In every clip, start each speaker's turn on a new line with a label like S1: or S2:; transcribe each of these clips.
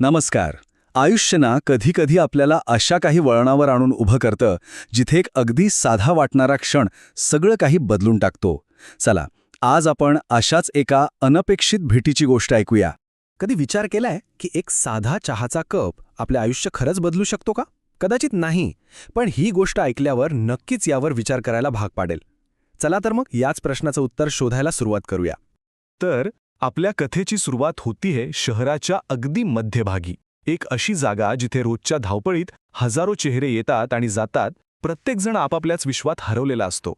S1: नमस्कार. आयुष्य ना कधीकधी आपल्याला अशा काही वळणावर आणून उभं करतं जिथे एक अगदी साधा वाटणारा क्षण सगळं काही बदलून टाकतो. चला आज आपण अशाच एका अनपेक्षित भेटीची गोष्ट ऐकूया.
S2: कधी विचार केलाय की एक साधा चहाचा कप आपले आयुष्य खरंच बदलू शकतो का? कदाचित नाही पण ही गोष्ट ऐकल्यावर नक्कीच यावर विचार करायला भाग पाडेल. चला तर मग याच प्रश्नाचं उत्तर शोधायला सुरुवात करूया.
S3: तर आपल्या कथेची सुरुवात होतीये शहराच्या अगदी मध्यभागी. एक अशी जागा जिथे रोजच्या धावपळीत हजारो चेहरे येतात आणि जातात प्रत्येकजण आपापल्याच विश्वात हरवलेला असतो.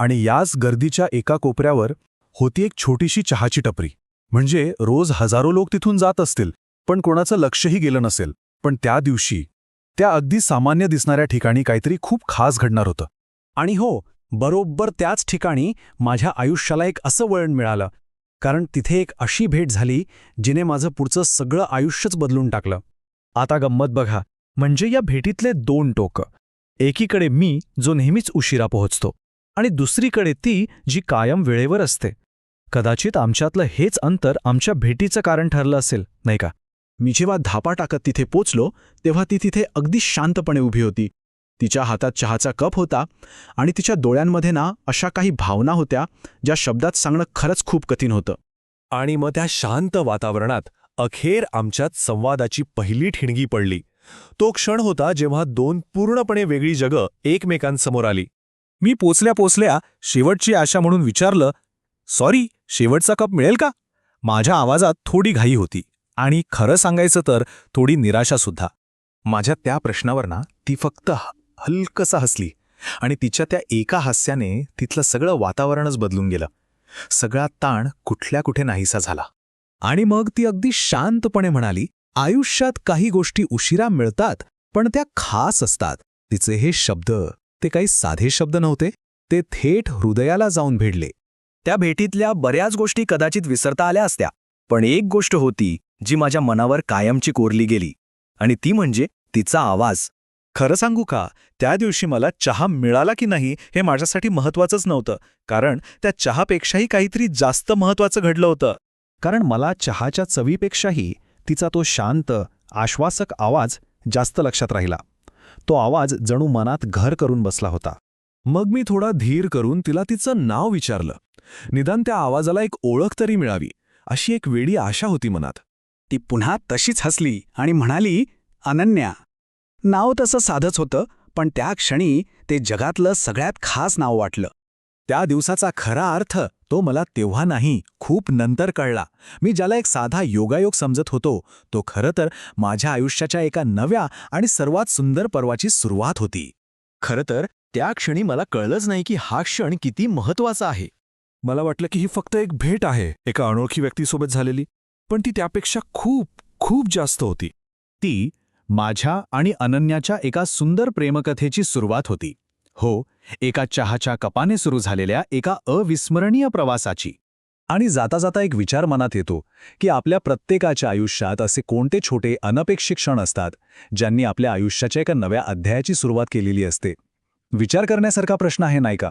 S4: आणि याच गर्दीच्या एका कोपऱ्यावर होती एक छोटीशी चहाची टपरी. म्हणजे रोज हजारो लोक तिथून जात असतील पण कोणाचं लक्षही गेलं नसेल. पण त्या दिवशी त्या अगदी सामान्य दिसणाऱ्या ठिकाणी काहीतरी खूप खास घडणार होतं.
S2: आणि हो बरोबर त्याच ठिकाणी माझ्या आयुष्याला एक असं वळण मिळालं. कारण तिथे एक अशी भेट झाली जिने माझं पुढचं सगळं आयुष्यच बदलून टाकलं.
S4: आता गंमत बघा म्हणजे या भेटीतले दोन टोक. एकीकडे मी जो नेहमीच उशिरा पोहोचतो आणि दुसरीकडे ती जी कायम वेळेवर असते. कदाचित आमच्यातलं हेच अंतर आमच्या भेटीचं कारण ठरलं असेल नाही का?
S2: मी जेव्हा धापा टाकत तिथे पोचलो तेव्हा ती तिथे अगदी शांतपणे उभी होती. तिच्या हातात चहाचा कप होता आणि तिच्या डोळ्यांमध्ये ना अशा काही भावना होत्या ज्या शब्दात सांगणं खरंच खूप कठीण होतं.
S3: आणि मग त्या शांत वातावरणात अखेर आमच्यात संवादाची पहिली ठिणगी पडली. तो क्षण होता जेव्हा दोन पूर्णपणे वेगळी जगं एकमेकांसमोर आली.
S4: मी पोचल्या पोचल्या शेवटची आशा म्हणून विचारलं सॉरी शेवटचा कप मिळेल का? माझ्या आवाजात थोडी घाई होती आणि खरं सांगायचं तर थोडी निराशासुद्धा
S3: माझ्या त्या प्रश्नावर ना ती फक्त हलकसा हसली आणि तिच्या त्या एका हास्याने तिथलं सगळं वातावरणच बदलून गेलं. सगळा ताण कुठल्या कुठे नाहीसा झाला.
S4: आणि मग ती अगदी शांतपणे म्हणाली आयुष्यात काही गोष्टी उशिरा मिळतात पण त्या खास असतात. तिचे हे शब्द ते काही साधे शब्द नव्हते ते थेट हृदयाला जाऊन भिडले.
S2: त्या भेटीतल्या बऱ्याच गोष्टी कदाचित विसरता आल्या असत्या पण एक गोष्ट होती जी माझ्या मनावर कायमची कोरली गेली. आणि ती म्हणजे तिचा आवाज.
S4: खरं सांगू का? त्या दिवशी मला चहा मिळाला की नाही हे माझ्यासाठी महत्वाचंच नव्हतं. कारण त्या चहापेक्षाही काहीतरी जास्त महत्वाचं घडलं होतं. कारण मला चहाच्या चवीपेक्षाही तिचा तो शांत आश्वासक आवाज जास्त लक्षात राहिला. तो आवाज जणू मनात घर करून बसला होता. मग मी थोडा धीर करून तिला तिचं नाव विचारलं. निदान त्या आवाजाला एक ओळख तरी मिळावी अशी एक वेडी आशा होती मनात.
S2: ती पुन्हा तशीच हसली आणि म्हणाली अनन्या नाव तसं साधंच होतं पण त्या क्षणी ते जगातलं सगळ्यात खास नाव वाटलं.
S4: त्या दिवसाचा खरा अर्थ तो मला तेव्हा नाही खूप नंतर कळला. मी ज्याला एक साधा योगायोग समजत होतो तो खरं तर माझ्या आयुष्याच्या एका नव्या आणि सर्वात सुंदर पर्वाची सुरुवात होती.
S3: खरं तर त्या क्षणी मला कळलंच नाही की हा क्षण किती महत्त्वाचा आहे.
S4: मला वाटलं की ही फक्त एक भेट आहे एका अनोळखी व्यक्तीसोबत झालेली पण ती त्यापेक्षा खूप खूप जास्त होती. ती माझ्या आणि अनन्याच्या एका सुंदर प्रेमकथेची सुरुवात होती. हो एका चहाच्या कपाने सुरू झालेल्या एका अविस्मरणीय प्रवासाची. आणि जाता जाता एक विचार मनात येतो की आपल्या प्रत्येकाच्या आयुष्यात असे कोणते छोटे अनपेक्षित क्षण असतात ज्यांनी आपल्या आयुष्याच्या एका नव्या अध्यायाची सुरुवात केलेली असते. विचार करण्यासारखा प्रश्न आहे नाही का?